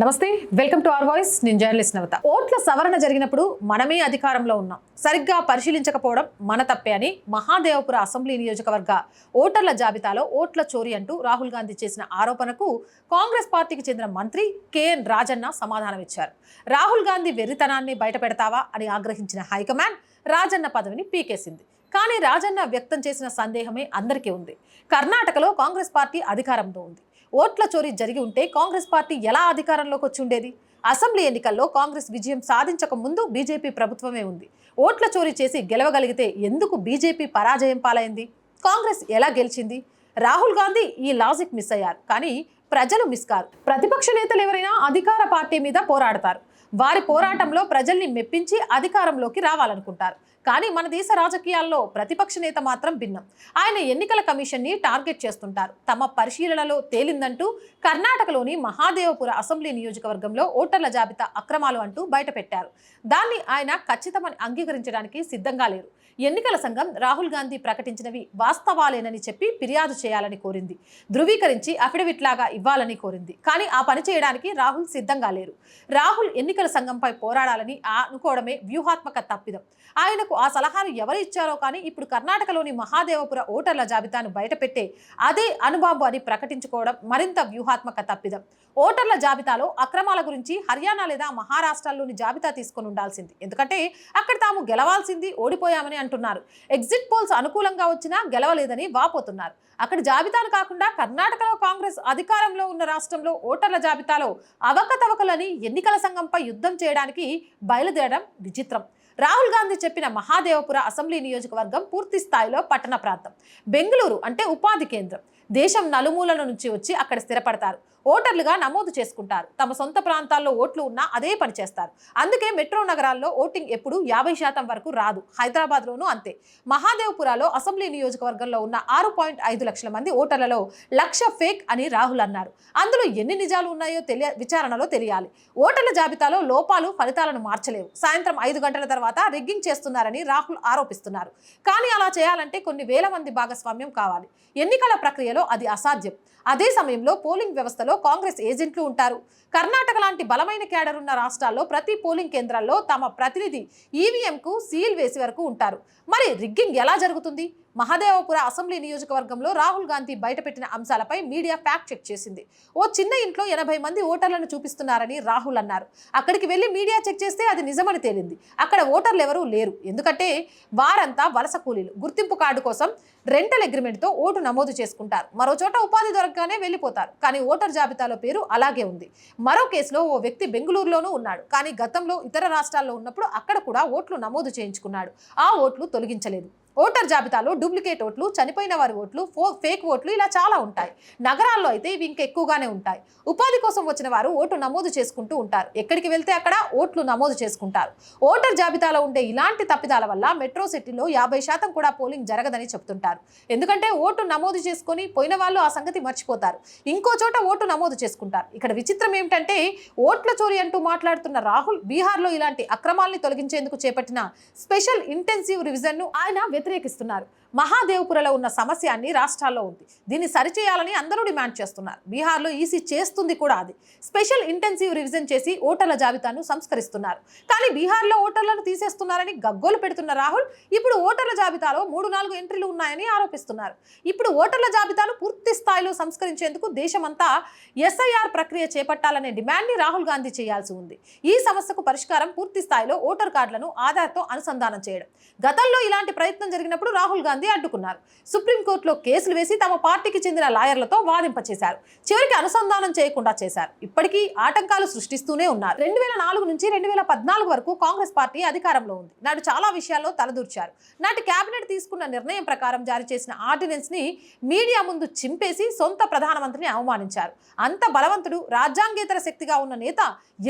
నమస్తే welcome to our voice. నేను journalist నవత. ఓట్ల సవరణ జరిగినప్పుడు మనమే అధికారంలో ఉన్నాం. సరిగ్గా పరిశీలించకపోవడం మన తప్పే అని మహాదేవపుర అసెంబ్లీ నియోజకవర్గ ఓటర్ల జాబితాలో ఓట్ల చోరీ అంటూ రాహుల్ గాంధీ చేసిన ఆరోపణకు కాంగ్రెస్ పార్టీకి చెందిన మంత్రి కెఎన్ రాజన్న సమాధానం ఇచ్చారు. రాహుల్ గాంధీ వెర్రితనాన్ని బయటపెడతావా అని ఆగ్రహించిన హైకమాండ్ రాజన్న పదవిని పీకేసింది. కానీ రాజన్న వ్యక్తం చేసిన సందేహమే అందరికీ ఉంది. కర్ణాటకలో కాంగ్రెస్ పార్టీ అధికారంలో ఉంది. ఓట్ల చోరీ జరిగి ఉంటే కాంగ్రెస్ పార్టీ ఎలా అధికారంలోకి వచ్చి ఉండేది? అసెంబ్లీ ఎన్నికల్లో కాంగ్రెస్ విజయం సాధించక ముందు బీజేపీ ప్రభుత్వమే ఉంది. ఓట్ల చోరీ చేసి గెలవగలిగితే ఎందుకు బీజేపీ పరాజయం పాలైంది? కాంగ్రెస్ ఎలా గెలిచింది? రాహుల్ గాంధీ ఈ లాజిక్ మిస్ అయ్యారు కానీ ప్రజలు మిస్ కారు. ప్రతిపక్ష నేతలు ఎవరైనా అధికార పార్టీ మీద పోరాడతారు. వారి పోరాటంలో ప్రజల్ని మెప్పించి అధికారంలోకి రావాలనుకుంటారు. కానీ మన దేశ రాజకీయాల్లో ప్రతిపక్ష నేత మాత్రం భిన్నం. ఆయన ఎన్నికల కమిషన్ని టార్గెట్ చేస్తుంటారు. తమ పరిశీలనలో తేలిందంటూ కర్ణాటకలోని మహాదేవపుర అసెంబ్లీ నియోజకవర్గంలో ఓటర్ల జాబితా అక్రమాలు అంటూ బయటపెట్టారు. దాన్ని ఆయన ఖచ్చితమని అంగీకరించడానికి సిద్ధంగా లేరు. ఎన్నికల సంఘం రాహుల్ గాంధీ ప్రకటించినవి వాస్తవాలేనని చెప్పి ఫిర్యాదు చేయాలని కోరింది. ధృవీకరించి అఫిడవిట్ లాగా ఇవ్వాలని కోరింది. కానీ ఆ పని చేయడానికి రాహుల్ సిద్ధంగా లేరు. రాహుల్ ఎన్నికల సంఘంపై పోరాడాలని అనుకోవడమే వ్యూహాత్మక తప్పిదం. ఆయనకు ఆ సలహాను ఎవరు ఇచ్చారో కానీ ఇప్పుడు కర్ణాటకలోని మహాదేవపుర ఓటర్ల జాబితాను బయటపెట్టే అదే అనుబాబు అని ప్రకటించుకోవడం మరింత వ్యూహాత్మక తప్పిదం. ఓటర్ల జాబితాలో అక్రమాల గురించి హర్యానా లేదా మహారాష్ట్రలోని జాబితా తీసుకొని ఉండాల్సింది. ఎందుకంటే అక్కడ తాము గెలవాల్సింది ఓడిపోయామని అంటున్నారు. ఎగ్జిట్ పోల్స్ అనుకూలంగా వచ్చినా గెలవలేదని వాపోతున్నారు. అక్కడ జాబితాను కాకుండా కర్ణాటకలో కాంగ్రెస్ అధికారంలో ఉన్న రాష్ట్రంలో ఓటర్ల జాబితాలో అవకతవకలని ఎన్నికల సంఘంపై యుద్ధం చేయడానికి బయలుదేరడం విచిత్రం. రాహుల్ గాంధీ చెప్పిన మహాదేవపుర అసెంబ్లీ నియోజకవర్గం పూర్తి స్థాయిలో పట్టణ ప్రాంతం. బెంగళూరు అంటే ఉపాధి కేంద్రం. దేశం నలుమూలల నుంచి వచ్చి అక్కడ స్థిరపడతారు. ఓటర్లుగా నమోదు చేసుకుంటారు. తమ సొంత ప్రాంతాల్లో ఓట్లు ఉన్నా అదే పని చేస్తారు. అందుకే మెట్రో నగరాల్లో ఓటింగ్ ఎప్పుడు యాభై శాతం వరకు రాదు. హైదరాబాద్లోనూ అంతే. మహాదేవ్పురాలో అసెంబ్లీ నియోజకవర్గంలో ఉన్న ఆరు పాయింట్ ఐదు లక్షల మంది ఓటర్లలో లక్ష ఫేక్ అని రాహుల్ అన్నారు. అందులో ఎన్ని నిజాలు ఉన్నాయో తెలియ విచారణలో తెలియాలి. ఓటర్ల జాబితాలో లోపాలు ఫలితాలను మార్చలేవు. సాయంత్రం ఐదు గంటల తర్వాత రిగ్గింగ్ చేస్తున్నారని రాహుల్ ఆరోపిస్తున్నారు. కానీ అలా చేయాలంటే కొన్ని వేల మంది భాగస్వామ్యం కావాలి. ఎన్నికల ప్రక్రియలో అది అసాధ్యం. అదే సమయంలో పోలింగ్ వ్యవస్థలో కాంగ్రెస్ ఏజెంట్లు ఉంటారు. కర్ణాటక లాంటి బలమైన క్యాడర్ ఉన్న రాష్ట్రాల్లో ప్రతి పోలింగ్ కేంద్రాల్లో తమ ప్రతినిధి ఈవీఎంకు సీల్ వేసి వరకు ఉంటారు. మరి రిగ్గింగ్ ఎలా జరుగుతుంది? మహదేవపుర అసెంబ్లీ నియోజకవర్గంలో రాహుల్ గాంధీ బయటపెట్టిన అంశాలపై మీడియా ఫ్యాక్ట్ చెక్ చేసింది. ఓ చిన్న ఇంట్లో ఎనభై మంది ఓటర్లను చూపిస్తున్నారని రాహుల్ అన్నారు. అక్కడికి వెళ్ళి మీడియా చెక్ చేస్తే అది నిజమని తేలింది. అక్కడ ఓటర్లు ఎవరూ లేరు. ఎందుకంటే వారంతా వలస కూలీలు. గుర్తింపు కార్డు కోసం రెంటల్ అగ్రిమెంట్తో ఓటు నమోదు చేసుకుంటారు. మరో చోట ఉపాధి దొరకగానే వెళ్ళిపోతారు. కానీ ఓటర్ జాబితాలో పేరు అలాగే ఉంది. మరో కేసులో ఓ వ్యక్తి బెంగళూరులోనూ ఉన్నాడు. కానీ గతంలో ఇతర రాష్ట్రాల్లో ఉన్నప్పుడు అక్కడ కూడా ఓట్లు నమోదు చేయించుకున్నాడు. ఆ ఓట్లు తొలగించలేదు. ఓటర్ జాబితాలో డూప్లికేట్ ఓట్లు చనిపోయిన వారి ఓట్లు ఫో ఫేక్ ఓట్లు ఇలా చాలా ఉంటాయి. నగరాల్లో అయితే ఇవి ఇంకా ఎక్కువగానే ఉంటాయి. ఉపాధి కోసం వచ్చిన వారు ఓటు నమోదు చేసుకుంటూ ఉంటారు. ఎక్కడికి వెళ్తే అక్కడ ఓట్లు నమోదు చేసుకుంటారు. ఓటర్ జాబితాలో ఉండే ఇలాంటి తప్పిదాల వల్ల మెట్రో సిటీలో యాభై శాతం కూడా పోలింగ్ జరగదని చెప్తుంటారు ఎందుకంటే ఓటు నమోదు చేసుకొని పోయిన వాళ్ళు ఆ సంగతి మర్చిపోతారు. ఇంకో చోట ఓటు నమోదు చేసుకుంటారు. ఇక్కడ విచిత్రం ఏమిటంటే ఓట్ల చోరీ అంటూ మాట్లాడుతున్న రాహుల్ బీహార్లో ఇలాంటి అక్రమాల్ని తొలగించేందుకు చేపట్టిన స్పెషల్ ఇంటెన్సివ్ రివిజన్ను ఆయన వ్యతిరేకిస్తున్నారు. మహాదేవ్పురలో ఉన్న సమస్య అన్ని రాష్ట్రాల్లో ఉంది. దీన్ని సరిచేయాలని అందరూ డిమాండ్ చేస్తున్నారు. బీహార్లో ఈసీ చేస్తుంది కూడా అది. స్పెషల్ ఇంటెన్సివ్ రివిజన్ చేసి ఓటర్ల జాబితాను సంస్కరిస్తున్నారు. కానీ బీహార్లో ఓటర్లను తీసేస్తున్నారని గగ్గోలు పెడుతున్న రాహుల్ ఇప్పుడు ఓటర్ల జాబితాలో మూడు నాలుగు ఎంట్రీలు ఉన్నాయని ఆరోపిస్తున్నారు. ఇప్పుడు ఓటర్ల జాబితాను పూర్తి స్థాయిలో సంస్కరించేందుకు దేశమంతా ఎస్ఐఆర్ ప్రక్రియ చేపట్టాలనే డిమాండ్ని రాహుల్ గాంధీ చేయాల్సి ఉంది. ఈ సమస్యకు పరిష్కారం పూర్తి స్థాయిలో ఓటర్ కార్డులను ఆధార్తో అనుసంధానం చేయడం. గతంలో ఇలాంటి ప్రయత్నం జరిగినప్పుడు రాహుల్ గాంధీ అడ్డుకున్నారు సుప్రీంకోర్టులో కేసులు వేసి తమ పార్టీకి చెందిన లాయర్లతో వాదింపచేశారు. చివరికి అనుసంధానం చేయకుండా చేశారు. ఇప్పటికీ ఆటంకాలు సృష్టిస్తూనే ఉన్నారు. రెండు వేల నాలుగు నుంచి రెండు వేల పద్నాలుగు వరకు కాంగ్రెస్ పార్టీ అధికారంలో ఉంది. నాడు చాలా విషయాల్లో తలదూర్చారు. నాటి కేబినెట్ తీసుకున్న నిర్ణయం ప్రకారం జారీ చేసిన ఆర్డినెన్స్ని మీడియా ముందు చింపేసి సొంత ప్రధానమంత్రిని అవమానించారు. అంత బలవంతుడు రాజ్యాంగేతర శక్తిగా ఉన్న నేత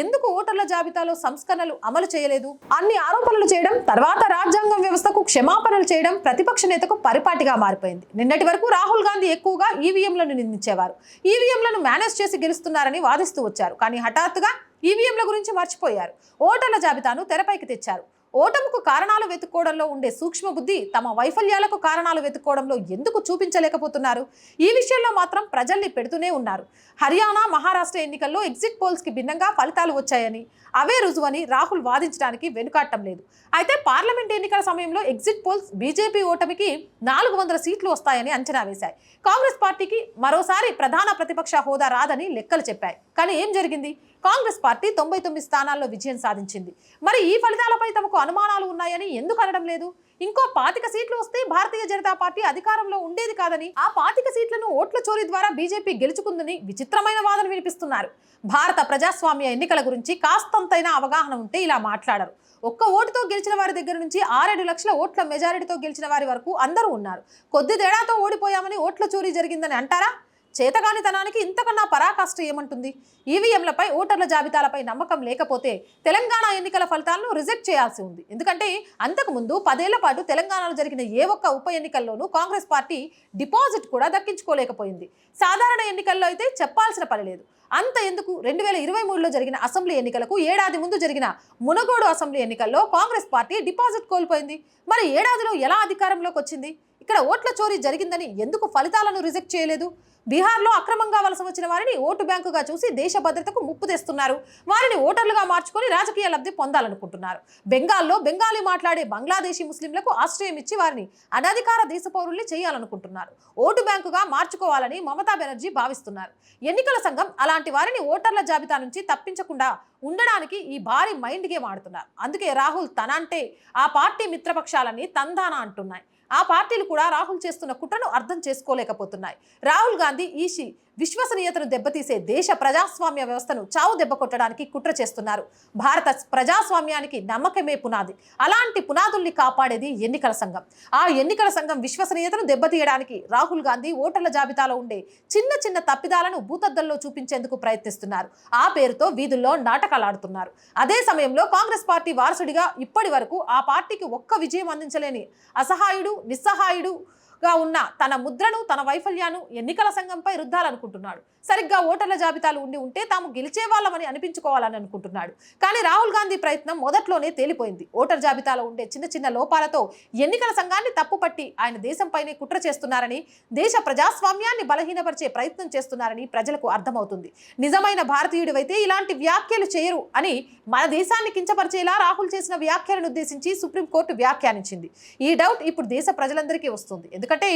ఎందుకు ఓటర్ల జాబితాలో సంస్కరణలు అమలు చేయలేదు? అన్ని ఆరోపణలు చేయడం తర్వాత రాజ్యాంగం వ్యవస్థకు క్షమాపణలు చేయడం ప్రతిపక్ష నేతకు పరిపాటిగా మారిపోయింది. నిన్నటి వరకు రాహుల్ గాంధీ ఎక్కువగా ఈవీఎంలను నిందించేవారు. ఈవీఎంలను మేనేజ్ చేసి గెలుస్తున్నారని వాదిస్తూ వచ్చారు. కానీ హఠాత్తుగా ఈవీఎంల గురించి మర్చిపోయారు. ఓటర్ల జాబితాను తెరపైకి తెచ్చారు. ఓటముకు కారణాలు వెతుక్కోవడంలో ఉండే సూక్ష్మ బుద్ధి తమ వైఫల్యాలకు కారణాలు వెతుక్కోవడంలో ఎందుకు చూపించలేకపోతున్నారు? ఈ విషయంలో మాత్రం ప్రజల్ని పెడుతూనే ఉన్నారు. హర్యానా మహారాష్ట్ర ఎన్నికల్లో ఎగ్జిట్ పోల్స్కి భిన్నంగా ఫలితాలు వచ్చాయని అవే రుజువని రాహుల్ వాదించడానికి వెనుకాడటం లేదు. అయితే పార్లమెంట్ ఎన్నికల సమయంలో ఎగ్జిట్ పోల్స్ బీజేపీ ఓటమికి నాలుగు వందల సీట్లు వస్తాయని అంచనా వేశాయి. కాంగ్రెస్ పార్టీకి మరోసారి ప్రధాన ప్రతిపక్ష హోదా రాదని లెక్కలు చెప్పాయి. కానీ ఏం జరిగింది? కాంగ్రెస్ పార్టీ తొంభై తొమ్మిది స్థానాల్లో విజయం సాధించింది. మరి ఈ ఫలితాలపై తమకు అనుమానాలు ఉన్నాయని ఎందుకు అనడం లేదు? ఇంకో పాతిక సీట్లు వస్తే భారతీయ జనతా పార్టీ అధికారంలో ఉండేది కాదని ఆ పాతిక సీట్లను ఓట్ల చోరీ ద్వారా బీజేపీ గెలుచుకుందని విచిత్రమైన వాదన వినిపిస్తున్నారు. భారత ప్రజాస్వామ్య ఎన్నికల గురించి కాస్తంతైనా అవగాహన ఉంటే ఇలా మాట్లాడరు. ఒక్క ఓటుతో గెలిచిన వారి దగ్గర నుంచి ఆరేడు లక్షల ఓట్ల మెజారిటీతో గెలిచిన వారి వరకు అందరూ ఉన్నారు. కొద్ది తేడాతో ఓడిపోయామని ఓట్ల చోరీ జరిగిందని అంటారా? చేతగానితనానికి ఇంతకన్నా పరాకాష్ట ఏమంటుంది? ఈవీఎంలపై ఓటర్ల జాబితాలపై నమ్మకం లేకపోతే తెలంగాణ ఎన్నికల ఫలితాలను రిజెక్ట్ చేయాల్సి ఉంది. ఎందుకంటే అంతకుముందు పదేళ్ళ పాటు తెలంగాణలో జరిగిన ఏ ఒక్క ఉప ఎన్నికల్లోనూ కాంగ్రెస్ పార్టీ డిపాజిట్ కూడా దక్కించుకోలేకపోయింది. సాధారణ ఎన్నికల్లో అయితే చెప్పాల్సిన పని లేదు. అంత ఎందుకు? రెండు వేల ఇరవై మూడులో జరిగిన అసెంబ్లీ ఎన్నికలకు ఏడాది ముందు జరిగిన మునగోడు అసెంబ్లీ ఎన్నికల్లో కాంగ్రెస్ పార్టీ డిపాజిట్ కోల్పోయింది. మరి ఏడాదిలో ఎలా అధికారంలోకి వచ్చింది? ఇక్కడ ఓట్ల చోరీ జరిగిందని ఎందుకు ఫలితాలను రిజెక్ట్ చేయలేదు? బీహార్లో అక్రమంగా వలస వచ్చిన వారిని ఓటు బ్యాంకుగా చూసి దేశ భద్రతకు ముప్పు తెస్తున్నారు. వారిని ఓటర్లుగా మార్చుకొని రాజకీయ లబ్ధి పొందాలనుకుంటున్నారు. బెంగాల్లో బెంగాలీ మాట్లాడే బంగ్లాదేశీ ముస్లింలకు ఆశ్రయం ఇచ్చి వారిని అనధికార దేశ పౌరుల్ని చేయాలనుకుంటున్నారు. ఓటు బ్యాంకుగా మార్చుకోవాలని మమతా బెనర్జీ భావిస్తున్నారు. ఎన్నికల సంఘం అలాంటి వారిని ఓటర్ల జాబితా నుంచి తప్పించకుండా ఉండడానికి ఈ భారీ మైండ్ గేమ్ ఆడుతున్నారు. అందుకే రాహుల్ తనంటే ఆ పార్టీ మిత్రపక్షాలని తందాన అంటున్నాయి. ఆ పార్టీలు కూడా రాహుల్ చేస్తున్న కుట్రను అర్థం చేసుకోలేకపోతున్నాయి. రాహుల్ గాంధీ ఈసీ విశ్వసనీయతను దెబ్బతీసే దేశ ప్రజాస్వామ్య వ్యవస్థను చావు దెబ్బ కొట్టడానికి కుట్ర చేస్తున్నారు. భారత ప్రజాస్వామ్యానికి నమ్మకమే పునాది. అలాంటి పునాదుల్ని కాపాడేది ఎన్నికల సంఘం. ఆ ఎన్నికల సంఘం విశ్వసనీయతను దెబ్బతీయడానికి రాహుల్ గాంధీ ఓటర్ల జాబితాలో ఉండే చిన్న చిన్న తప్పిదాలను భూతద్దల్లో చూపించేందుకు ప్రయత్నిస్తున్నారు. ఆ పేరుతో వీధుల్లో నాటకాలాడుతున్నారు అదే సమయంలో కాంగ్రెస్ పార్టీ వారసుడిగా ఇప్పటి వరకు ఆ పార్టీకి ఒక్క విజయం అందించలేని అసహాయుడు నిస్సహాయుడు గా ఉన్న తన ముద్రను తన వైఫల్యాన్ని ఎన్నికల సంఘంపై రుద్దాలనుకుంటున్నాడు. సరిగ్గా ఓటర్ల జాబితాలు ఉండి ఉంటే తాము గెలిచే వాళ్ళమని అనిపించుకోవాలని అనుకుంటున్నాడు. కానీ రాహుల్ గాంధీ ప్రయత్నం మొదట్లోనే తేలిపోయింది. ఓటర్ జాబితాలో ఉండే చిన్న చిన్న లోపాలతో ఎన్నికల సంఘాన్ని తప్పుపట్టి ఆయన దేశంపైనే కుట్ర చేస్తున్నారని దేశ ప్రజాస్వామ్యాన్ని బలహీనపరిచే ప్రయత్నం చేస్తున్నారని ప్రజలకు అర్థమవుతుంది. నిజమైన భారతీయుడివైతే ఇలాంటి వ్యాఖ్యలు చేయరు అని మన దేశాన్ని కించపరిచేలా రాహుల్ చేసిన వ్యాఖ్యలను ఉద్దేశించి సుప్రీంకోర్టు వ్యాఖ్యానించింది. ఈ డౌట్ ఇప్పుడు దేశ ప్రజలందరికీ వస్తుంది. ఎందుకంటే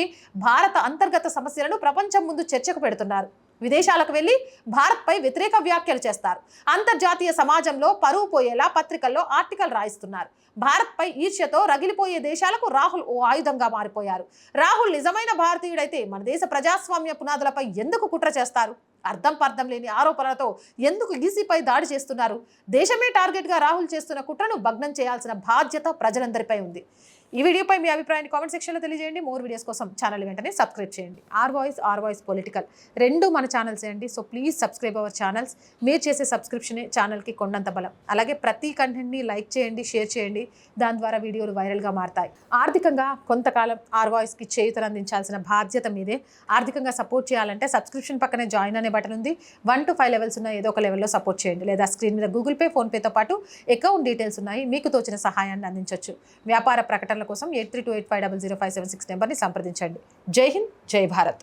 భారత అంతర్గత సమస్యలను ప్రపంచం ముందు చర్చకు పెడుతున్నారు. విదేశాలకు వెళ్ళి భారత్పై వ్యతిరేక వ్యాఖ్యలు చేస్తారు. అంతర్జాతీయ సమాజంలో పరువు పోయేలా పత్రికల్లో ఆర్టికల్ రాయిస్తున్నారు. భారత్పై ఈర్ష్యతో రగిలిపోయే దేశాలకు రాహుల్ ఓ ఆయుధంగా మారిపోయారు. రాహుల్ నిజమైన భారతీయుడైతే మన దేశ ప్రజాస్వామ్య పునాదులపై ఎందుకు కుట్ర చేస్తారు? అర్థం పర్థం లేని ఆరోపణలతో ఎందుకు ఈసీపై దాడి చేస్తున్నారు? దేశమే టార్గెట్గా రాహుల్ చేస్తున్న కుట్రను భగ్నం చేయాల్సిన బాధ్యత ప్రజలందరిపై ఉంది. ఈ వీడియోపై మీ అభిప్రాయాన్ని కామెంట్ సెక్షన్లో తెలియజేయండి. మోర్ వీడియోస్ కోసం ఛానల్ వెంటనే సబ్స్క్రైబ్ చేయండి. R voice R voice political రెండు మన ఛానల్స్ అండి. So please subscribe our channels. మీరు చేసే సబ్స్క్రిప్షనే ఛానల్కి కొండంత బలం. అలాగే ప్రతి కంటెంట్ని లైక్ చేయండి షేర్ చేయండి. దాని ద్వారా వీడియోలు వైరల్గా మారతాయి. ఆర్థికంగా కొంతకాలం ఆర్ వాయిస్కి చేయుతను అందించాల్సిన బాధ్యత మీదే. ఆర్థికంగా సపోర్ట్ చేయాలంటే సబ్స్క్రిప్షన్ పక్కనే జాయిన్ అనే బటన్ ఉంది. వన్ టు ఫైవ్ లెవెల్స్ ఉన్న ఏదో ఒక లెవెల్లో సపోర్ట్ చేయండి. లేదా స్క్రీన్ మీద గూగుల్ పే ఫోన్పేతో పాటు అకౌంట్ డీటెయిల్స్ ఉన్నాయి. మీకు తోచిన సహాయాన్ని అందించవచ్చు వ్యాపార ప్రకటనల కోసం eight three two eight five double zero five seven six నెంబర్ని సంప్రదించండి. జై హింద్ జై భారత్.